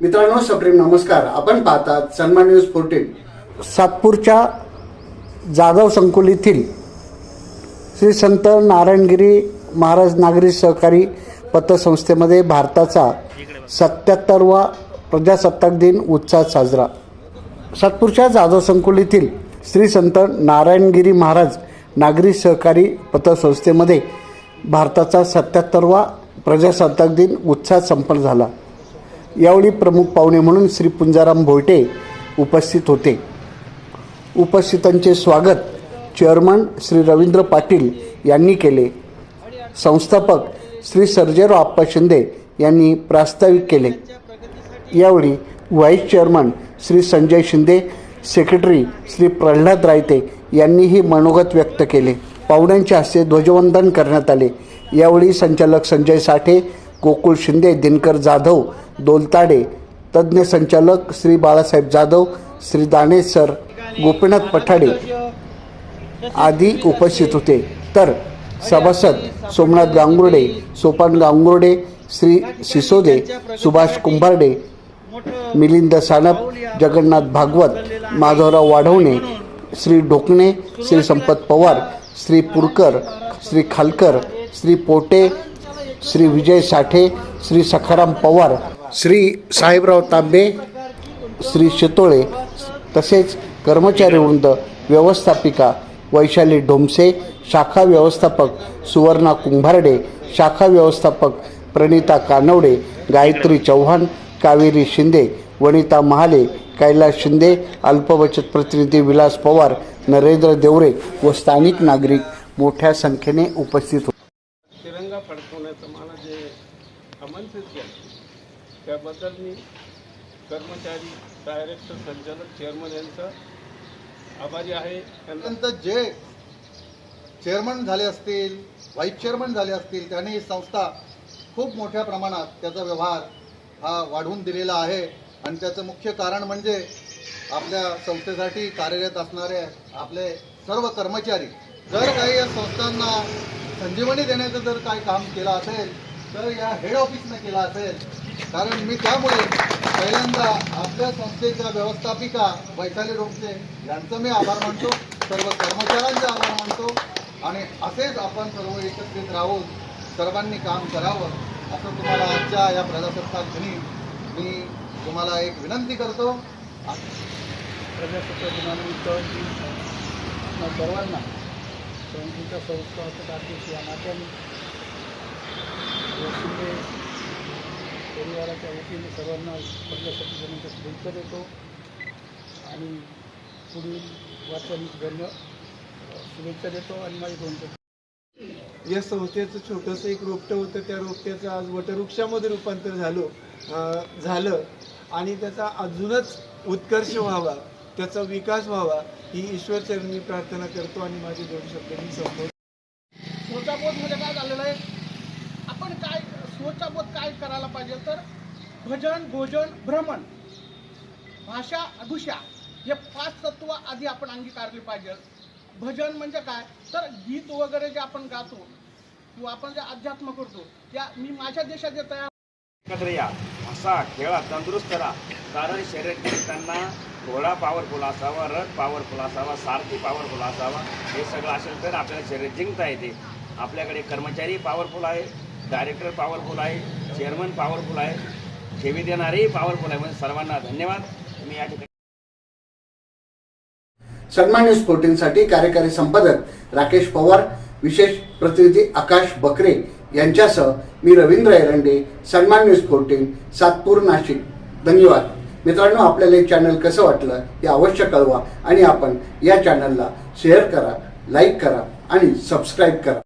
मित्रांनो सप्रेम नमस्कार. आपण पाहतात सन्मान न्यूज फोर्टीन. सातपूरच्या जाधव संकुलीतील श्री संत नारायणगिरी महाराज नागरी सहकारी पतसंस्थेमध्ये भारताचा सत्याहत्तरवा प्रजासत्ताक दिन उत्साहात साजरा. सातपूरच्या जाधव संकुलीतील श्री संत नारायणगिरी महाराज नागरी सहकारी पतसंस्थेमध्ये भारताचा सत्याहत्तरवा प्रजासत्ताक दिन उत्साहात संपन्न झाला. यावेळी प्रमुख पाहुणे म्हणून श्री पुंजाराम भोयटे उपस्थित होते. उपस्थितांचे स्वागत चेअरमन श्री रवींद्र पाटील यांनी केले. संस्थापक श्री सर्जेराव आप्पा शिंदे यांनी प्रास्ताविक केले. यावेळी vice chairman Shri Sanjay Shinde secretary Shri Pralhad Raite यांनीही मनोगत व्यक्त केले. पाहुण्यांच्या हस्ते ध्वजवंदन करण्यात आले. यावेळी संचालक संजय साठे गोकुळ शिंदे दिनकर जाधव दोलताडे तज्ज्ञ संचालक श्री बाळासाहेब जाधव श्री दाणे सर गोपीनाथ पठाडे आदी उपस्थित होते. तर सभासद सोमनाथ गांगुर्डे सोपान गांगुर्डे श्री सिसोदे सुभाष कुंभारडे मिलिंद सानप जगन्नाथ भागवत माधवराव वाढवणे श्री ढोकणे श्री संपत पवार श्री पुरकर श्री खालकर श्री पोटे श्री विजय साठे श्री सखाराम पवार श्री साहेबराव तांबे श्री शितोळे तसेच कर्मचारी वृंद व्यवस्थापिका वैशाली ढोमसे शाखा व्यवस्थापक सुवर्णा कुंभारडे शाखा व्यवस्थापक प्रणिता कानवडे गायत्री चव्हाण कावेरी शिंदे वनिता महाले कैलास शिंदे अल्पबचत प्रतिनिधी विलास पवार नरेंद्र देवरे व स्थानिक नागरिक मोठ्या संख्येने उपस्थित होते. तिरंगा फडकवण्याचं मला जे आमंत्रित केलं त्याबद्दल मी कर्मचारी डायरेक्टर संचालक चेअरमन यांचा आभारी आहे. त्यानंतर जे चेअरमन झाले असतील व्हाईस चेअरमन झाले असतील त्यांनी ही संस्था खूप मोठ्या प्रमाणात त्याचा व्यवहार हा वाढवून दिलेला आहे. आणि त्याचं मुख्य कारण म्हणजे आपल्या संस्थेसाठी कार्यरत असणारे आपले सर्व कर्मचारी जर काही या संस्थांना संजीवनी देण्याचं जर काही काम केलं असेल तर या हेड ऑफिसनं केला असेल. कारण मी त्यामुळे पहिल्यांदा आपल्या संस्थेच्या व्यवस्थापिका वैशाली रोमसे यांचं मी आभार मानतो. सर्व कर्मचाऱ्यांचे आभार मानतो. आणि असेच आपण सर्व एकत्रित राहून सर्वांनी काम करावं असं तुम्हाला आजच्या या प्रजासत्ताक दिनी मी तुम्हाला एक विनंती करतो. प्रजासत्ताक दिनानिमित्त सर्वांना संस्थेच्या संस्थापक अध्यक्ष या नात्याने शिंदे परिवाराच्या वतीने सर्वांना प्रजासत्ताक दिनाच्या शुभेच्छा देतो. आणि पुढील वाटचालीस घडणं शुभेच्छा देतो आणि माझी दोन या संस्थेचं छोटंसं एक रोपटं होतं. त्या रोपट्याचं आज वटवृक्षामध्ये रूपांतर झालो झालं आणि त्याचा अजूनच उत्कर्ष व्हावा त्याचा विकास व्हावा ही ईश्वरचरणी प्रार्थना करतो आणि माझे दोन शब्द मी संपवतो. स्वच्छाबोधमध्ये काय झालेलं आहे? स्वच्छाबोध काय करायला पाहिजे तर भजन भोजन भ्रमण भाषा अधुषा हे पाच तत्व आधी आपण अंगीकारली पाहिजे. भजन म्हणजे काय? तर गीत वगैरे जे आपण गातो किंवा आपण जे अध्यात्म करतो त्या मी माझ्या देशात जे तयार एकत्र या. असा खेळा तंदुरुस्त राहा कारण शरीर करताना घोडा पॉवरफुल असावा रथ पॉवरफुल असावा सारथी पॉवरफुल असावा हे सगळं असेल तर आपल्याला शरीर जिंकता येते. आपल्याकडे कर्मचारी पॉवरफुल आहे डायरेक्टर पॉवरफुल आहे चेअरमन पॉवरफुल आहे ठेवी देणारेही पॉवरफुल आहे. म्हणजे सर्वांना धन्यवाद. मी या ठिकाणी सन्मान न्यूज फोर्टीनसाठी कार्यकारी संपादक राकेश पवार विशेष प्रतिनिधी आकाश बकरे यांच्यासह मी रवींद्र एरंडे सन्मान न्यूज फोर्टीन सातपूर नाशिक. धन्यवाद. मित्रांनो आपल्याला हे चॅनल कसं वाटलं हे अवश्य कळवा आणि आपण या चॅनलला शेअर करा लाईक करा आणि सबस्क्राईब करा.